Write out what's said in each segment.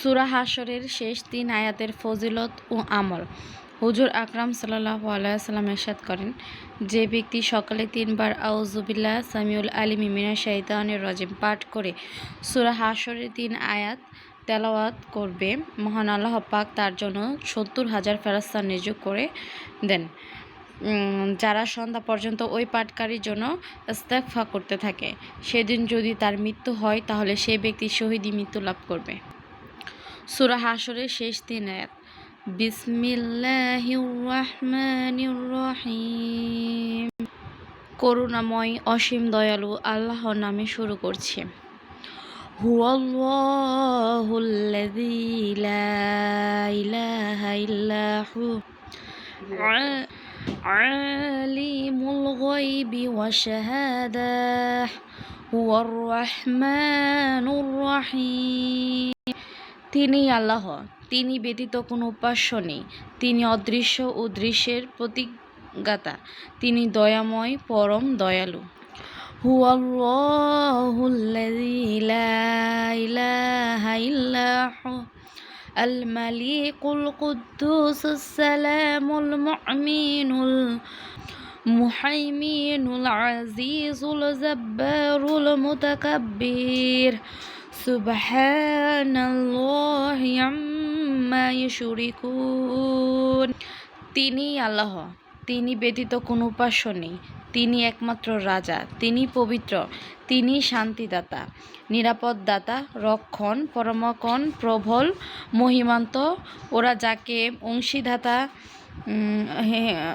সুরা হাসরের শেষ তিন আয়াতের ফজিলত ও আমল। হুজুর আকরাম সাল্লাহ আলাইসাল্লাম এরশাদ করেন, যে ব্যক্তি সকালে তিনবার আউজুবিল্লাহ সামিউল আলিম মিনা শাহিদানের রজিম পাঠ করে সুরা হাসরের তিন আয়াত তেলাওয়াত করবে, মহান আল্লাহ পাক তার জন্য সত্তর হাজার ফেরাস্তা নিযোগ করে দেন। যারা সন্ধ্যা পর্যন্ত ওই পাটকারীর জন্য ইস্তেগফার করতে থাকে, সেদিন যদি তার মৃত্যু হয় তাহলে সে ব্যক্তি শহীদী মৃত্যু লাভ করবে। সুরা হাসরের শেষ তিন আয়াত বিসমিল্লাহির রহমানির রহিম করুণাময় অসীম দয়ালু আল্লাহ নামে শুরু করছি। হুয়াল্লাহুল্লাযী লা আলি ইল্লাহু আলিমুল গায়বি ওয়াশ শাহাদাহ। হুয়ার রহমানুর রহিম। الرحيم তিনি আল্লাহ তিনি ব্যতীত কোনো উপাস্য নেই তিনি অদৃশ্য ও দৃশ্যের প্রতিজ্ঞাতা তিনি দয়াময় পরম দয়ালু هو الله الذي لا إله إلا هو الملك القدوس السلام المؤمن المحيمن العزيز الجبار المتكبر سبحان الله ইউশুরিকুন তিনি আল্লাহ, তিনি ব্যতীত কোনো উপাস্য নেই। তিনি একমাত্র রাজা, তিনি পবিত্র, তিনি শান্তিদাতা, নিরাপদদাতা, রক্ষণ পরমকণ প্রবল, মহিমান্ত। ওরা যাকে অংশীদাতা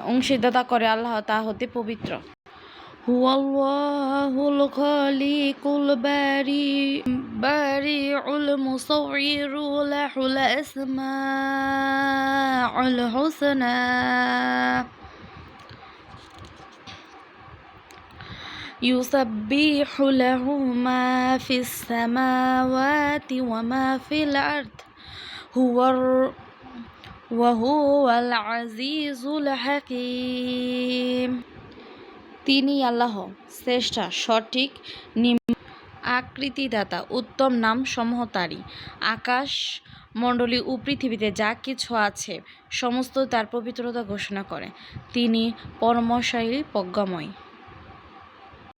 অংশীদাতা করে আল্লাহ, তা হতে পবিত্র। হুয়াল্লাহুল খালিকুল বারি। বারিউল মুসাউইরু লাহুল আসমাউল হুসনা يسبح له ما في السماوات وما في الأرض هو الر... وهو العزيز الحكيم তিনি আল্লাহ শ্রেষ্ঠা সঠিক নিম আকৃতিদাতা, উত্তম নাম সমূহ তারই। আকাশ মণ্ডলী ও পৃথিবীতে যা কিছু আছে, সমস্ত তার পবিত্রতা ঘোষণা করে। তিনি পরমশালী, প্রজ্ঞাময়।